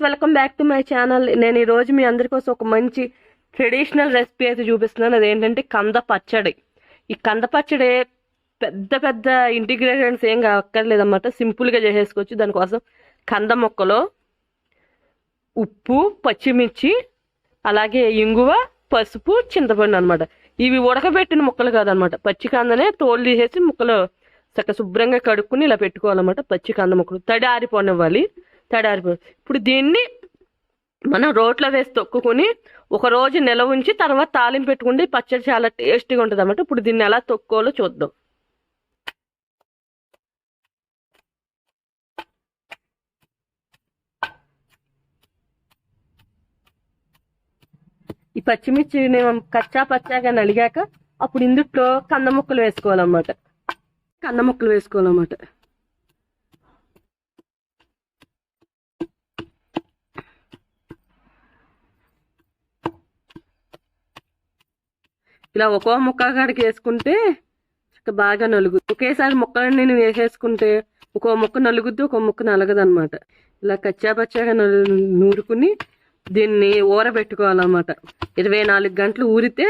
Welcome back to my channel నేను ఈ రోజు మీ అందరి కోసం ఒక మంచి ట్రెడిషనల్ రెసిపీ అయితే చూపిస్తున్నాను. అదేంటంటే కంద పచ్చడి. ఈ కంద పచ్చడి పెద్ద పెద్ద ఇంటిగ్రేషన్స్ ఏం అక్కర్లేదన్నమాట సింపుల్గా చేసేసుకోవచ్చు. దానికోసం కంద మొక్కలో ఉప్పు పచ్చిమిర్చి అలాగే ఇంగువ పసుపు చింతపండు అనమాట ఇవి ఉడకబెట్టిన ముక్కలు కాదనమాట పచ్చి కందనే తోలు తీసేసి ముక్కలు చక్క శుభ్రంగా కడుక్కుని ఇలా పెట్టుకోవాలన్నమాట పచ్చి కంద ముక్కలు. తడి ఆరిపోనివ్వాలి. తడి ఇప్పుడు దీన్ని మనం రోట్లో వేసి తొక్కుని ఒక రోజు నిలవ ఉంచి తర్వాత తాలింపు పెట్టుకుంటే ఈ పచ్చడి చాలా టేస్టీగా ఉంటుంది అన్నమాట. ఇప్పుడు దీన్ని ఎలా తొక్కోలో చూద్దాం. ఈ పచ్చిమిర్చిని కచ్చా పచ్చాగా నలిగాక అప్పుడు ఇందుట్లో కంద ముక్కలు వేసుకోవాలన్నమాట. కంద ముక్కలు వేసుకోవాలన్నమాట. ఇలా ఒక్కో ముక్క కాడికి వేసుకుంటే చక్కగా బాగా నలుగుద్ది ఒకేసారి ముక్కలన్నీ నేను వేసేసుకుంటే ఒక్కో ముక్క నలుగుద్ది ఒక్కో ముక్క నలగదనమాట ఇలా కచ్చాపచ్చాగా నలు నూరుకుని దీన్ని ఊరబెట్టుకోవాలన్నమాట. ఇరవై నాలుగు గంటలు ఊరితే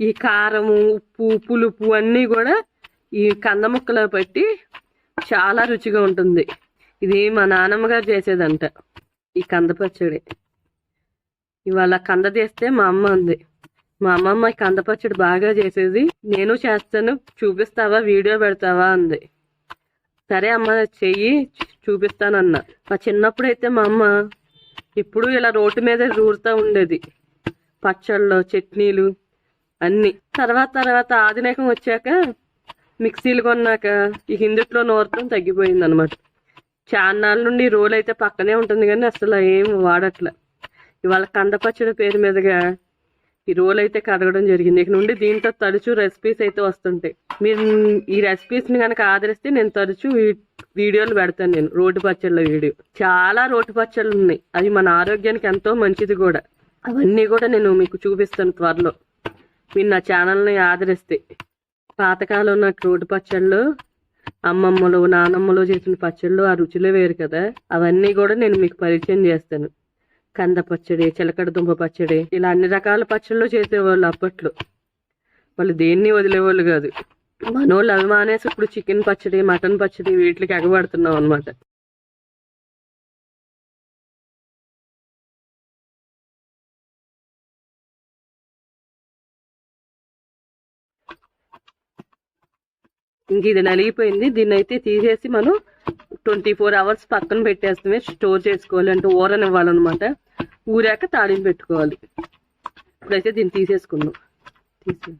ఈ కారము ఉప్పు పులుపు అన్నీ కూడా ఈ కంద ముక్కలో పెట్టి చాలా రుచిగా ఉంటుంది. ఇది మా నాన్నమ్మ గారు చేసేదంట ఈ కంద పచ్చడి. ఇవాళ కంద తీస్తే మా అమ్మ ఉంది మా అమ్మమ్మ ఈ బాగా చేసేది. నేను చేస్తాను. చూపిస్తావా? వీడియో పెడతావా? అంది. సరే అమ్మ చెయ్యి చూపిస్తానన్న. మా చిన్నప్పుడైతే మా అమ్మ ఇప్పుడు ఇలా రోడ్డు మీద రూరుతూ ఉండేది. పచ్చళ్ళు చట్నీలు అన్నీ. తర్వాత తర్వాత ఆధునికం వచ్చాక మిక్సీలు కొన్నాక ఈ హిందుట్లో నూరతం తగ్గిపోయింది అనమాట చాన్నాళ్ళ నుండి ఈ అయితే పక్కనే ఉంటుంది కానీ అసలు ఏం వాడట్లే. ఇవాళ కంద పచ్చడి పేరు మీదుగా ఈ రోల్ అయితే కడగడం జరిగింది. ఇక నుండి దీంతో తరచూ రెసిపీస్ అయితే వస్తుంటాయి మీరు ఈ రెసిపీస్ని కనుక ఆదరిస్తే నేను తరచూ ఈ వీడియోలు పెడతాను నేను. రోడ్డు పచ్చళ్ళ వీడియో. చాలా రోడ్డు పచ్చళ్ళు ఉన్నాయి. అవి మన ఆరోగ్యానికి ఎంతో మంచిది కూడా. అవన్నీ కూడా నేను మీకు చూపిస్తాను త్వరలో. మీరు నా ఛానల్ని ఆదరిస్తే. పాతకాలం ఉన్న రోడ్డు పచ్చళ్ళు అమ్మమ్మలు నానమ్మలు చేసిన పచ్చళ్ళు ఆ రుచులే వేరు కదా. అవన్నీ కూడా నేను మీకు పరిచయం చేస్తాను. కంద పచ్చడి చిలకడ దుంప పచ్చడి ఇలా అన్ని రకాల పచ్చళ్ళు చేసేవాళ్ళు అప్పట్లో. వాళ్ళు దేన్ని వదిలేవాళ్ళు కాదు. మనోళ్ళు అవి మానేసి ఇప్పుడు చికెన్ పచ్చడి మటన్ పచ్చడి వీటికి ఎగబడుతున్నాం అనమాట ఇంక ఇది నలిగిపోయింది. దీన్ని అయితే తీసేసి మనం ట్వంటీ ఫోర్ అవర్స్ పక్కన పెట్టేస్తామే స్టోర్ చేసుకోవాలి అంటే ఊరనివ్వాలన్నమాట ఊరాక తాళింపు పెట్టుకోవాలి. ఇప్పుడైతే దీన్ని తీసేసుకుందాం. తీసే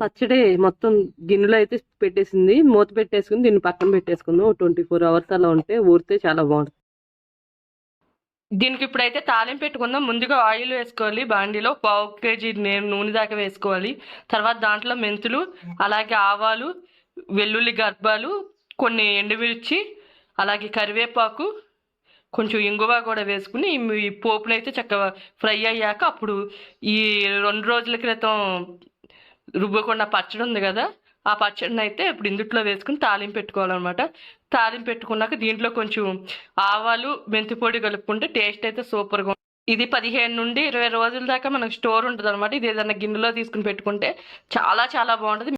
పచ్చడి మొత్తం గిన్నెలో అయితే పెట్టేసింది. మూత పెట్టేసుకుని దీన్ని పక్కన పెట్టేసుకుందాం. ట్వంటీ ఫోర్ అవర్స్ అలా ఉంటే ఊరితే చాలా బాగుంటుంది. దీనికి ఇప్పుడైతే తాలింపు పెట్టుకుందాం. ముందుగా ఆయిల్ వేసుకోవాలి. బాండీలో పావు కేజీ నేను నూనె దాకా వేసుకోవాలి. తర్వాత దాంట్లో మెంతులు అలాగే ఆవాలు వెల్లుల్లి గర్భాలు కొన్ని ఎండుమిర్చి అలాగే కరివేపాకు కొంచెం ఇంగువ కూడా వేసుకుని ఈ- ఈ పోపునైతే చక్కగా ఫ్రై అయ్యాక అప్పుడు ఈ రెండు రోజుల క్రితం రుబ్బకుండా పచ్చడి ఉంది కదా ఆ పచ్చడిని అయితే ఇప్పుడు ఇందుట్లో వేసుకుని తాలింపు పెట్టుకోవాలన్నమాట. తాలింపు పెట్టుకున్నాక దీంట్లో కొంచెం ఆవాలు మెంతి పొడి కలుపుకుంటే టేస్ట్ అయితే సూపర్గా ఇది పదిహేను నుండి ఇరవై రోజుల దాకా మనకు స్టోర్ ఉంటుంది అనమాట ఇది ఏదైనా గిన్నెలో తీసుకుని పెట్టుకుంటే చాలా చాలా బాగుంటుంది.